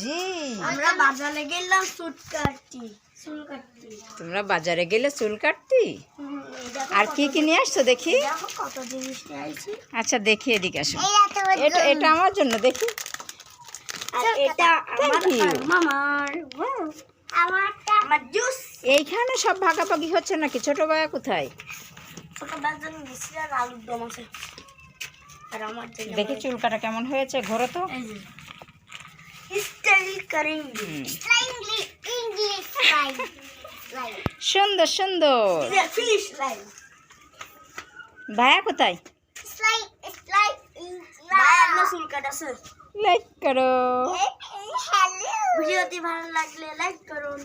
জি। আমরা বাজারে গেলাম চুল কাটতে। চুল কাটতে। তোমরা বাজারে গেলে চুল কাটতি? আর কি কি নিয়ে আসছো দেখি? কত জিনিস নিয়ে আইছি। আচ্ছা দেখি এদিকে আসো। এটা এটা আমার জন্য দেখি। আর এটা আমার মামার। আমারটা আমার জুস এইখানে সব ভাগাভাগি হচ্ছে নাকি? ছোট ভাইয়া কোথায়? ছোট বাজার মিষ্টি আর আলুর দম আছে। আর আমার দেখি চুল কাটা কেমন হয়েছে ঘোরো তো। লাইন সুন্দর সুন্দর। ফিনিশ লাইন ভাইয়া কোথায়? লাইক করো। হ্যালো ভিডিওটি ভালো লাগলে লাইক করুন।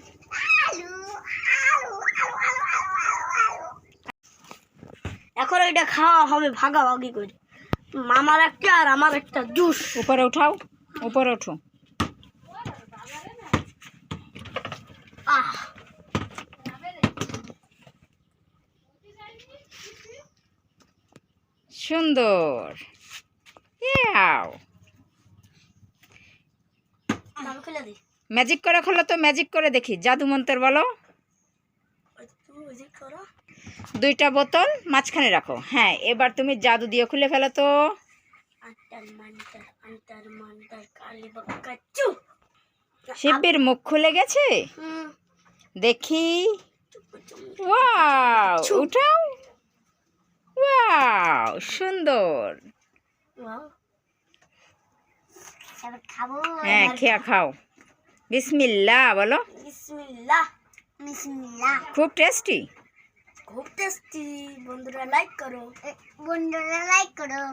এখন এটা খাওয়া হবে ভাগাভাগি করে। মামার একটা আর আমার একটা জুস। উপরে উঠাও উপরে উঠো। সুন্দর। ম্যাজিক করে খোলো তো ম্যাজিক করে দেখি। জাদু মন্ত্র বলো। দুইটা বোতল মাঝখানে রাখো। হ্যাঁ এবার তুমি জাদু দিয়ে খুলে ফেলো তো। শিবের মুখ খুলে গেছে? দেখি। ওয়াও উঠাও। ওয়াও সুন্দর। এবার হ্যাঁ খেয়া খাও। বিসমিল্লা বলো। বিসমিল্লাহ বিসমিল্লাহ। খুব টেস্টি খুব টেস্টি বন্ধুরা লাইক করো। বন্ধুরা লাইক করো।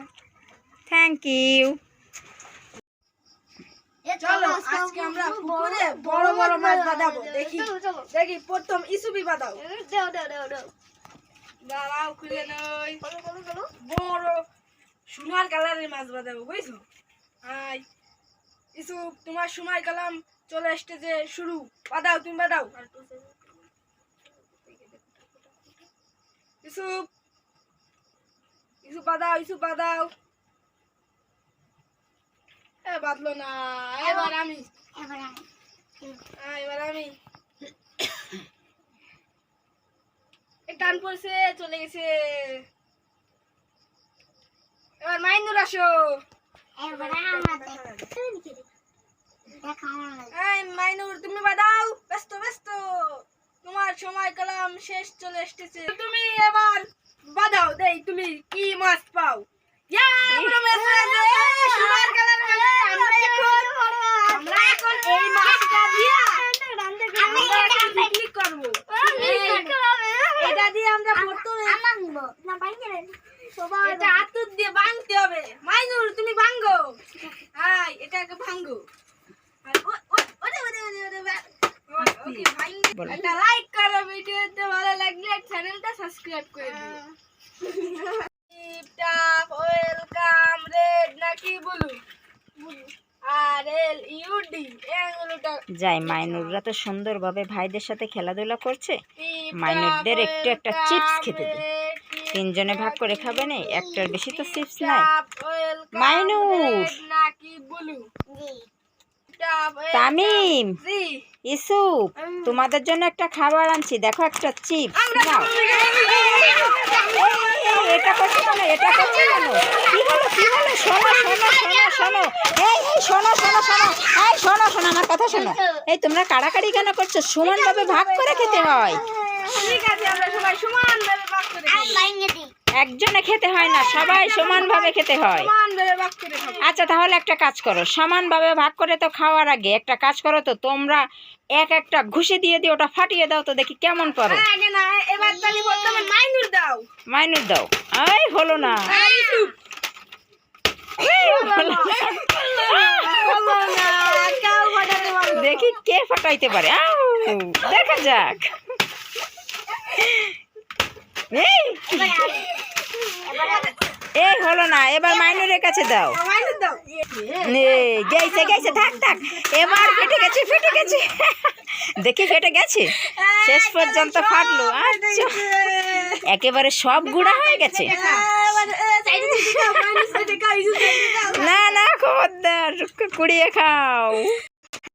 থ্যাংক ইউ চলো আজকে আমরা পুকুরে বড় বড় মাছ বাঁধাবো দেখি। দেখি প্রথম ইসুবি দাও দাও দাও দাও। দাঁড়াও খুলে নই বড় সোনার কালারের মাছ বুঝছ? আই ইসু তোমার সময় কালাম চলে আসতে যে শুরু। বাদাও তুমি বাদাও ইসু ইসু বাদাও ইসু বাদাও এ বাদলো না। এবার আমি। এবার আমি। এবার আমি। এ টান পড়ছে চলে গেছে। এবার মাইনুর আসো। মাইনুর তুমি বাদাও ব্যস্ত ব্যস্ত। তোমার সময় কালাম শেষ চলে এসেছে। তুমি এবার বাদাও দেই তুমি কি মাছ পাও? ইয়া, সোনার কালার মাছ। আমরা এখন আমরা এখন এই মাছটা দিয়া আমরা এখন পিকনিক করব এই, এটা দিয়ে আমরা প্রথমে এটা আতুর দিয়ে ভাঙতে হবে। মাইনুর তুমি ভাঙ্গো ভাঙ্গো। একটা লাইক করো ভিডিওতে ভালো লাগলে চ্যানেলটা সাবস্ক্রাইব করে দিও। টিপটাপ ওয়েলকাম রেড নাকি ব্লু আর এল ইউডি যাই মাইনুররা তো সুন্দরভাবে ভাইদের সাথে খেলাধুলা করছে। মাইনুরদের একটু একটা চিপস খেতে দিই। তিনজনে ভাগ করে খাবে না একটার বেশি তো চিপস নাই। মাইনুর। তামিম! জি। ইসুপ তোমাদের জন্য একটা খাবার আনছি, দেখো একটা চিপস নাও এটা এটা কি কি শোনো শোনো শোনো শোনো। এই শোনো শোনো শোনো। শোনো শোনো, আমার কথা শোনো। এই, তোমরা কাড়াকাড়ি কেন করছ? সমানভাবে ভাগ করে খেতে হয়। ঠিক আছে আমরা সবাই সমানভাবে ভাগ করে একজনে খেতে হয় না সবাই সমানভাবে খেতে হয়। আচ্ছা তাহলে একটা কাজ করো সমানভাবে ভাগ করে তো খাওয়ার আগে একটা কাজ করো তো তোমরা এক একটা ঘুষি দিয়ে দিয়ে ওটা ফাটিয়ে দাও তো দেখি কেমন পারো মাইনুর দাও। মাইনুর দাও। এই হলো না। দেখি কে ফাটাইতে পারে। দেখা যাক। এই! হলো না, এবার মাইনুরের কাছে দাও। গেছে গেছে থাক থাক। এবার ফেটে গেছে ফেটে গেছে। দেখি ফেটে গেছে? শেষ পর্যন্ত ফাটলো আচ্ছা। একেবারে সব গুঁড়া হয়ে গেছে। না না, খবরদার কুড়িয়ে খাও।